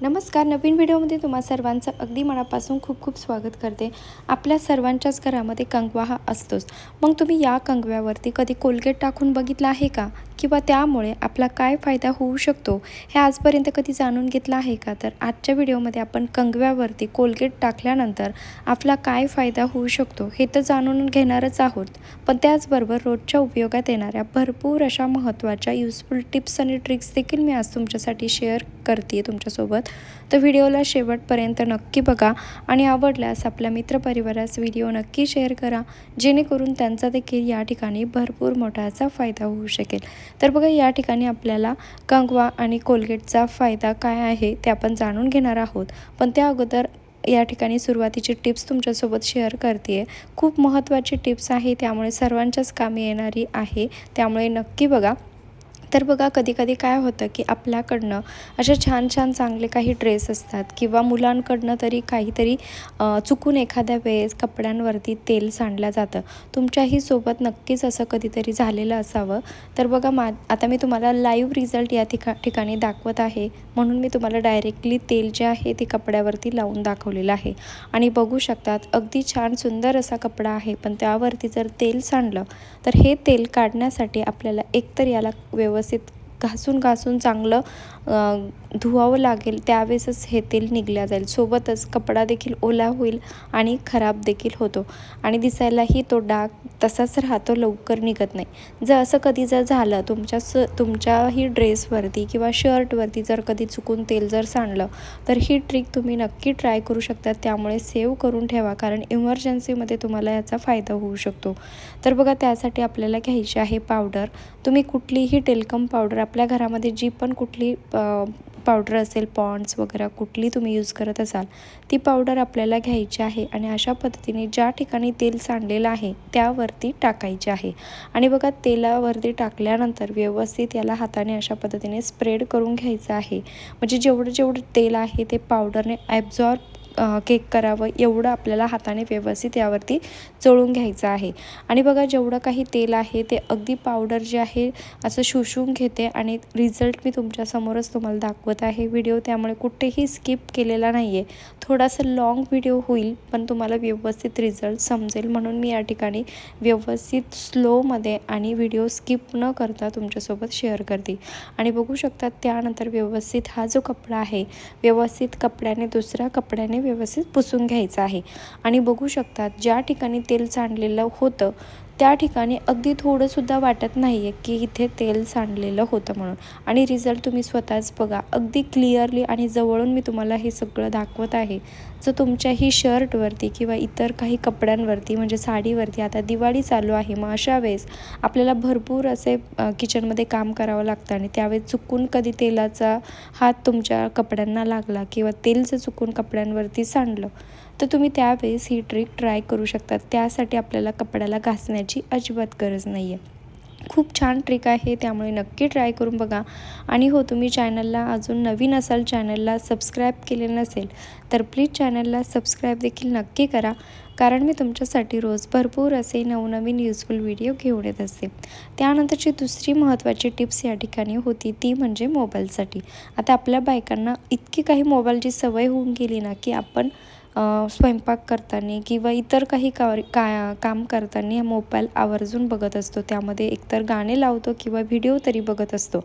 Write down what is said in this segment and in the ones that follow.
नमस्कार नवीन व्हिडिओमध्ये तुम्हा सर्वांचं अगदी मनापासून खूप खूप स्वागत करते. आपल्या सर्वांच्याच घरामध्ये कंगवा हा असतोच. मग तुम्ही या कंगव्यावरती कधी कोलगेट टाकून बघितला आहे का? किंवा त्यामुळे आपला काय फायदा होऊ शकतो हे आजपर्यंत कधी जाणून घेतलं आहे का? तर आजच्या व्हिडिओमध्ये आपण कंगव्यावरती कोलगेट टाकल्यानंतर आपला काय फायदा होऊ शकतो हे तर जाणून घेणारच आहोत. पण त्याचबरोबर रोजच्या उपयोगात येणाऱ्या भरपूर अशा महत्त्वाच्या युजफुल टिप्स आणि ट्रिक्स देखील मी आज तुमच्यासाठी शेअर करते तुमच्यासोबत. तर व्हिडिओला शेवटपर्यंत नक्की बघा आणि आवडल्यास आपल्या मित्रपरिवारास व्हिडिओ नक्की शेअर करा जेणेकरून त्यांचा देखील या ठिकाणी भरपूर मोठा असा फायदा होऊ शकेल. तर बघा या ठिकाणी आपल्याला कंगवा आणि कोलगेटचा फायदा काय आहे ते आपण जाणून घेणार आहोत. पण त्या अगोदर या ठिकाणी सुरुवातीची टिप्स तुमच्यासोबत शेअर करते आहे खूप महत्त्वाची टिप्स आहे त्यामुळे सर्वांच्याच कामी येणारी आहे. त्यामुळे नक्की बघा तर बघा कधीकधी काय होतं की आपल्याकडनं अशा छान छान चांगले काही ड्रेस असतात किंवा मुलांकडनं तरी काहीतरी चुकून एखाद्या वेळेस कपड्यांवरती तेल सांडलं जातं. तुमच्याही सोबत नक्कीच असं कधीतरी झालेलं असावं. तर बघा मा आता मी तुम्हाला लाईव्ह रिझल्ट या ठिका ठिकाणी दाखवत आहे. म्हणून मी तुम्हाला डायरेक्टली तेल जे आहे ते कपड्यावरती लावून दाखवलेलं आहे. आणि बघू शकतात अगदी छान सुंदर असा कपडा आहे पण त्यावरती जर तेल सांडलं तर हे तेल काढण्यासाठी आपल्याला एकतर याला व्यवस्थित घासून घासून चांगलं धुवावं लागेल त्यावेळेसच हे तेल निघल्या जाईल. सोबतच कपडा देखील ओला होईल आणि खराब देखील होतो. आणि दिसायलाही तो डाग तसाच राहतो लवकर निघत नाही. जर असं कधी जर झालं तुमच्या स तुमच्याही ड्रेसवरती किंवा शर्टवरती जर कधी चुकून तेल जर सांडलं तर ही ट्रिक तुम्ही नक्की ट्राय करू शकता. त्यामुळे सेव्ह करून ठेवा कारण इमर्जन्सीमध्ये तुम्हाला याचा फायदा होऊ शकतो. तर बघा त्यासाठी आपल्याला घ्यायची आहे पावडर. तुम्ही कुठलीही टेलकम पावडर आपल्या घरामध्ये जी पण कुठली पावडर असेल पॉन्ड्स वगैरे कुठली तुम्ही यूज करत असाल ती पावडर आपल्याला घ्यायची आहे आणि अशा पद्धतीने ज्या ठिकाणी तेल सांडलेलं आहे त्यावरती टाकायचे आहे. आणि बघा तेलावरती टाकल्यानंतर व्यवस्थित याला हाताने अशा पद्धतीने स्प्रेड करून घ्यायचं आहे. म्हणजे जेवढं जेवढं तेल आहे ते पावडरने ॲब्झॉर्ब केक करावं एवढं आपल्याला हाताने व्यवस्थित यावरती चळून घ्यायचं आहे. आणि बघा जेवढं काही तेल आहे ते अगदी पावडर जे आहे असं शोषून घेते आणि रिझल्ट मी तुमच्यासमोरच तुम्हाला दाखवत आहे. व्हिडिओ त्यामुळे कुठेही स्किप केलेला नाही आहे थोडासा लाँग व्हिडिओ होईल पण तुम्हाला व्यवस्थित रिझल्ट समजेल म्हणून मी या ठिकाणी व्यवस्थित स्लोमध्ये आणि व्हिडिओ स्किप न करता तुमच्यासोबत शेअर करते. आणि बघू शकतात त्यानंतर व्यवस्थित हा जो कपडा आहे व्यवस्थित कपड्याने दुसऱ्या कपड्याने व्यवस्थित पुसून घ्यायचं आहे. आणि बघू शकतात ज्या ठिकाणी तेल सांडलेलं होतं त्या ठिकाणी अगदी थोडंसुद्धा वाटत नाही आहे की इथे तेल सांडलेलं होतं म्हणून. आणि रिझल्ट तुम्ही स्वतःच बघा. अगदी क्लिअरली आणि जवळून मी तुम्हाला हे सगळं दाखवत आहे. जर तुमच्याही शर्टवरती किंवा इतर काही कपड्यांवरती म्हणजे साडीवरती आता दिवाळी चालू आहे मग अशा वेळेस आपल्याला भरपूर असे किचनमध्ये काम करावं लागतं आणि त्यावेळेस चुकून कधी तेलाचा हात तुमच्या कपड्यांना लागला किंवा तेलचं चुकून कपड्यांवरती सांडलं तर तुम्ही त्यावेळेस ही ट्रिक ट्राय करू शकता त्यासाठी आपल्याला कपड्याला घासण्याची अजिबात गरज नाही आहे खूप छान ट्रिक आहे त्यामुळे नक्की ट्राय करून बघा. आणि हो तुम्ही चॅनलला अजून नवीन असाल चॅनलला सबस्क्राईब केले नसेल तर प्लीज चॅनलला सबस्क्राईब देखील नक्की करा. कारण मी तुमच्यासाठी रोज भरपूर असे नवनवीन युजफुल व्हिडिओ घेऊन येत असते. त्यानंतरची दुसरी महत्त्वाची टिप्स या ठिकाणी होती ती म्हणजे मोबाईलसाठी आता आपल्या बायकांना इतकी काही मोबाईलची सवय होऊन गेली ना की आपण स्वयंपाक करताना किंवा इतर काही का का काम करताना मोबाईल आवर्जून बघत असतो. त्यामध्ये एकतर गाणे लावतो किंवा व्हिडिओ तरी बघत असतो.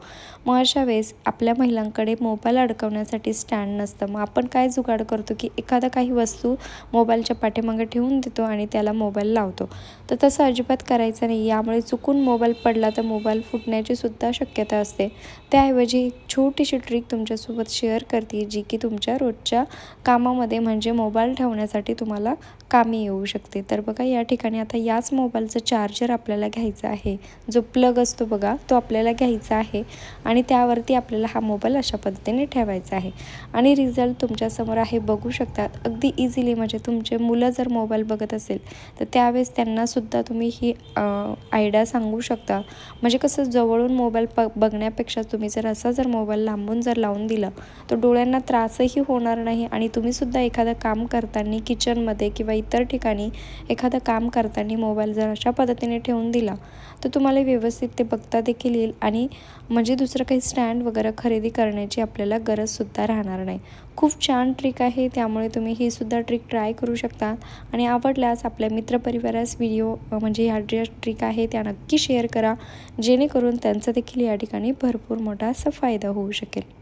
मग अशा वेळेस आपल्या महिलांकडे मोबाईल अडकवण्यासाठी स्टँड नसतं. मग आपण काय जुगाड करतो की एखादा काही वस्तू मोबाईलच्या पाठीमागे ठेवून देतो आणि त्याला मोबाईल लावतो. तर तसं अजिबात करायचं नाही. यामुळे चुकून मोबाईल पडला तर मोबाईल फुटण्याची सुद्धा शक्यता असते. त्याऐवजी एक छोटीशी ट्रिक तुमच्यासोबत शेअर करते जी की तुमच्या रोजच्या कामामध्ये म्हणजे मोबाईल ठेवण्यासाठी तुम्हाला कामी येऊ शकते. तर बघा या ठिकाणी आता याच मोबाईलचं चार्जर आपल्याला घ्यायचा आहे. जो प्लग असतो बघा तो आपल्याला घ्यायचा आहे आणि त्यावरती आपल्याला हा मोबाईल अशा पद्धतीने ठेवायचा आहे. आणि रिझल्ट तुमच्यासमोर आहे बघू शकतात. अगदी इझिली म्हणजे तुमचे मुलं जर मोबाईल बघत असेल तर त्यावेळेस त्यांनासुद्धा तुम्ही ही आयडिया सांगू शकता. म्हणजे कसं जवळून मोबाईल प बघण्यापेक्षा तुम्ही जर असा जर मोबाईल लांबून जर लावून दिला तर डोळ्यांना त्रासही होणार नाही आणि तुम्हीसुद्धा एखादं काम करताना किचनमध्ये किंवा इतर ठिकाणी एखादं काम करताना मोबाईल जर अशा पद्धतीने ठेवून दिला तर तुम्हाला व्यवस्थित ते बघता देखील येईल आणि म्हणजे दुसरं काही स्टँड वगैरे खरेदी करण्याची आपल्याला गरजसुद्धा राहणार नाही. खूप छान ट्रिक आहे त्यामुळे तुम्ही ही सुद्धा ट्रिक ट्राय करू शकता आणि आवडल्यास आपल्या मित्रपरिवारास व्हिडिओ म्हणजे ह्या ज्या ट्रिक आहे त्या नक्की शेअर करा जेणेकरून त्यांचा देखील या ठिकाणी भरपूर मोठा असा फायदा होऊ शकेल.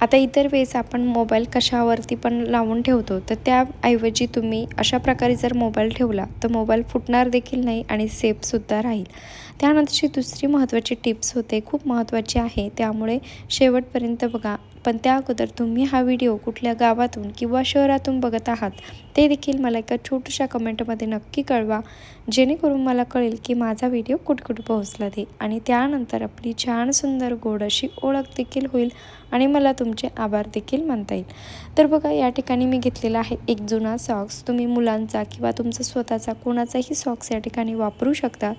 आता इतर वेळेस आपण मोबाईल कशावरती पण लावून ठेवतो तर त्याऐवजी तुम्ही अशा प्रकारे जर मोबाईल ठेवला तर मोबाईल फुटणार देखील नाही आणि सेफसुद्धा राहील. त्यानंतरची दुसरी महत्त्वाची टिप्स होते खूप महत्त्वाची आहे. त्यामुळे शेवटपर्यंत बघा पण त्या अगोदर तुम्ही हा व्हिडिओ कुठल्या गावातून किंवा शहरातून बघत आहात ते देखील मला एका छोट्याशा कमेंटमध्ये नक्की कळवा जेणेकरून मला कळेल की माझा व्हिडिओ कुठकुठ पोहोचला ते. आणि त्यानंतर आपली छान सुंदर गोड अशी ओळख देखील होईल आणि मला तुमचे आभार देखील मानता येईल. तर बघा या ठिकाणी मी घेतलेला आहे एक जुना सॉक्स तुम्ही मुलांचा किंवा तुमचा स्वतःचा कोणाचाही सॉक्स या ठिकाणी वापरू शकता.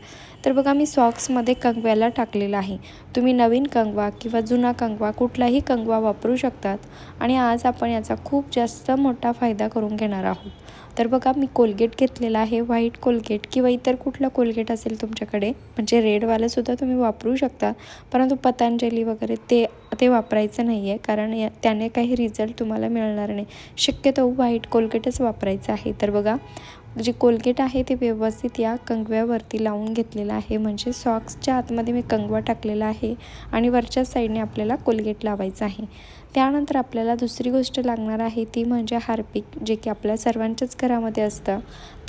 तर बघा मी सॉक्समध्ये कंगव्याला टाकलेला आहे. तुम्ही नवीन कंगवा किंवा जुना कंगवा कुठलाही कंगवा वापरू शकतात. आणि आज आपण याचा खूप जास्त मोठा फायदा करून घेणार आहोत. तर बघा मी कोलगेट घेतलेला आहे. व्हाईट कोलगेट किंवा इतर कुठलं कोलगेट असेल तुमच्याकडे म्हणजे रेडवालंसुद्धा तुम्ही वापरू शकता. परंतु पतंजली वगैरे ते ते वापरायचं नाही आहे कारण या त्याने काही रिझल्ट तुम्हाला मिळणार नाही. शक्यतो व्हाईट कोलगेटच वापरायचं आहे. तर बघा जे कोलगेट आहे ते व्यवस्थित या कंगव्यावरती लावून घेतलेलं आहे. म्हणजे सॉक्सच्या आतमध्ये मी कंगवा टाकलेला आहे आणि वरच्या साईडने आपल्याला कोलगेट लावायचं आहे. त्यानंतर आपल्याला दुसरी गोष्ट लागणार आहे ती म्हणजे हार्पिक जे की आपल्या सर्वांच्याच घरामध्ये असतं.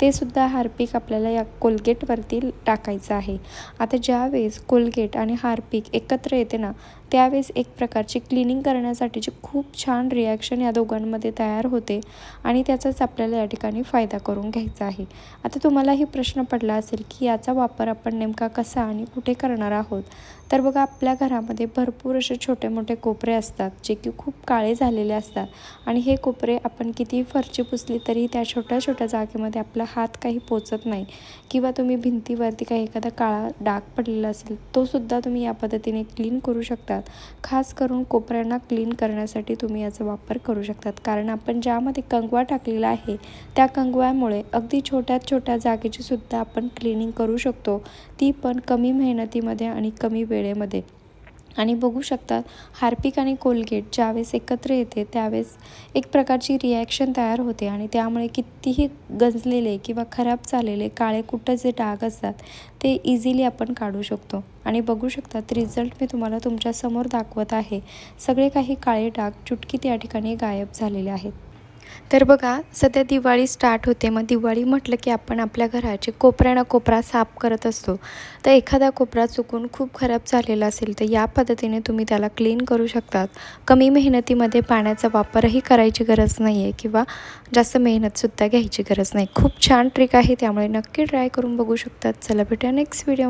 ते सुद्धा हार्पिक आपल्याला या कोलगेटवरती टाकायचं आहे. आता ज्यावेळेस कोलगेट आणि हार्पिक एकत्र येते ना त्यावेळेस एक प्रकारची क्लिनिंग करण्यासाठीची खूप छान रिॲक्शन या दोघांमध्ये तयार होते आणि त्याचाच आपल्याला या ठिकाणी फायदा करून घ्यायचा आहे. आता तुम्हालाही प्रश्न पडला असेल की याचा वापर आपण नेमका कसा आणि कुठे करणार आहोत? तर बघा आपल्या घरामध्ये भरपूर असे छोटे मोठे कोपरे असतात जे की खूप काळे झालेले असतात. आणि हे कोपरे आपण कितीही फरची पुसली तरी त्या छोट्या छोट्या जागेमध्ये आपला हात काही पोचत नाही. किंवा तुम्ही भिंतीवरती काही एखादा काळा डाग पडलेला असेल तोसुद्धा तुम्ही या पद्धतीने क्लीन करू शकतात. खास करून कोपऱ्यांना क्लीन करण्यासाठी तुम्ही याचा वापर करू शकतात. कारण आपण ज्यामध्ये कंगवा टाकलेला आहे त्या कंगव्यामुळे अगदी छोट्यात छोट्या जागेची सुद्धा आपण क्लिनिंग करू शकतो. ती पण कमी मेहनतीमध्ये आणि कमी वेळेमध्ये. आणि बघू शकतात हार्पिक आणि कोलगेट ज्यावेळेस एकत्र येते त्यावेळेस एक प्रकारची रिॲक्शन तयार होते आणि त्यामुळे कितीही गंजलेले किंवा खराब झालेले काळे कुठं जे डाग असतात ते इझिली आपण काढू शकतो. आणि बघू शकतात रिझल्ट मी तुम्हाला तुमच्यासमोर दाखवत आहे. सगळे काही काळे डाग चुटकीत या ठिकाणी गायब झालेले आहेत. तर बघा सध्या दिवाळी स्टार्ट होते. मग दिवाळी म्हटलं की आपण आपल्या घराचे कोपऱ्यानं कोपरा साफ करत असतो. तर एखादा कोपरा चुकून खूप खराब झालेला असेल तर या पद्धतीने तुम्ही त्याला क्लीन करू शकतात. कमी मेहनतीमध्ये पाण्याचा वापरही करायची गरज नाही आहे किंवा जास्त मेहनतसुद्धा घ्यायची गरज नाही. खूप छान ट्रिक आहे त्यामुळे नक्की ट्राय करून बघू शकतात. चला भेटूया नेक्स्ट व्हिडिओ